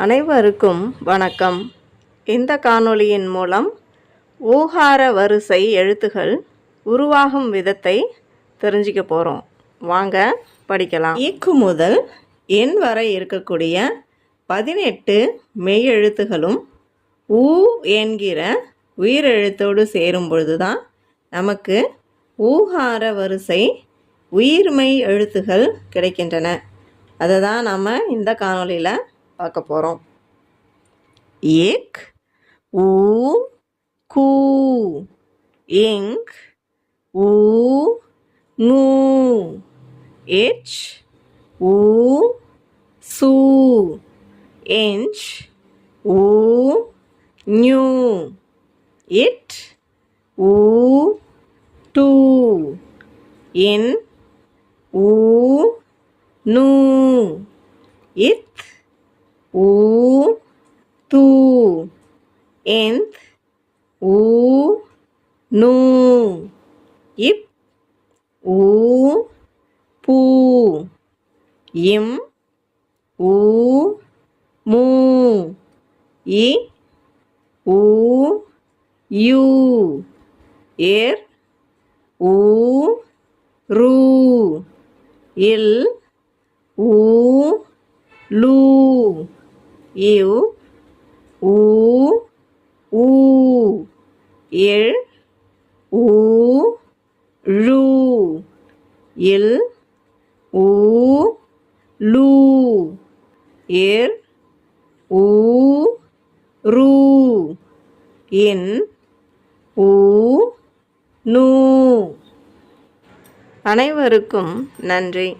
அனைவருக்கும் வணக்கம். இந்த காணொளியின் மூலம் ஊகார வரிசை எழுத்துகள் உருவாகும் விதத்தை தெரிஞ்சுக்க போகிறோம் வாங்க படிக்கலாம். இக்கு முதல் எண் வரை இருக்கக்கூடிய பதினெட்டு மெய் எழுத்துகளும் ஊ என்கிற உயிரெழுத்தோடு சேரும் பொழுது தான் நமக்கு ஊகார வரிசை உயிர்மை எழுத்துகள் கிடைக்கின்றன. அதை தான் நம்ம இந்த காணொளியில் பார்க்க போகிறோம் ஏக் ஊ கூ இங்க் ஊ நூ எச் ஊ சூ எஞ்ச் ஊ நியூ இட் ஊ டூ இன் ஊ நூ இத் ஊ தூ. எந்த் ஊ நூ. இப் ஊ பூ. இம் ஊ மூ. இ ஊ யூ. ஏர் ஊ ரூ. இல் ஊ லூ. இவ் ஊ ஊ இழ் ஊ ழு இல் ஊ லூ இர் ஊ ரூ இன் ஊ நூ. அனைவருக்கும் நன்றி.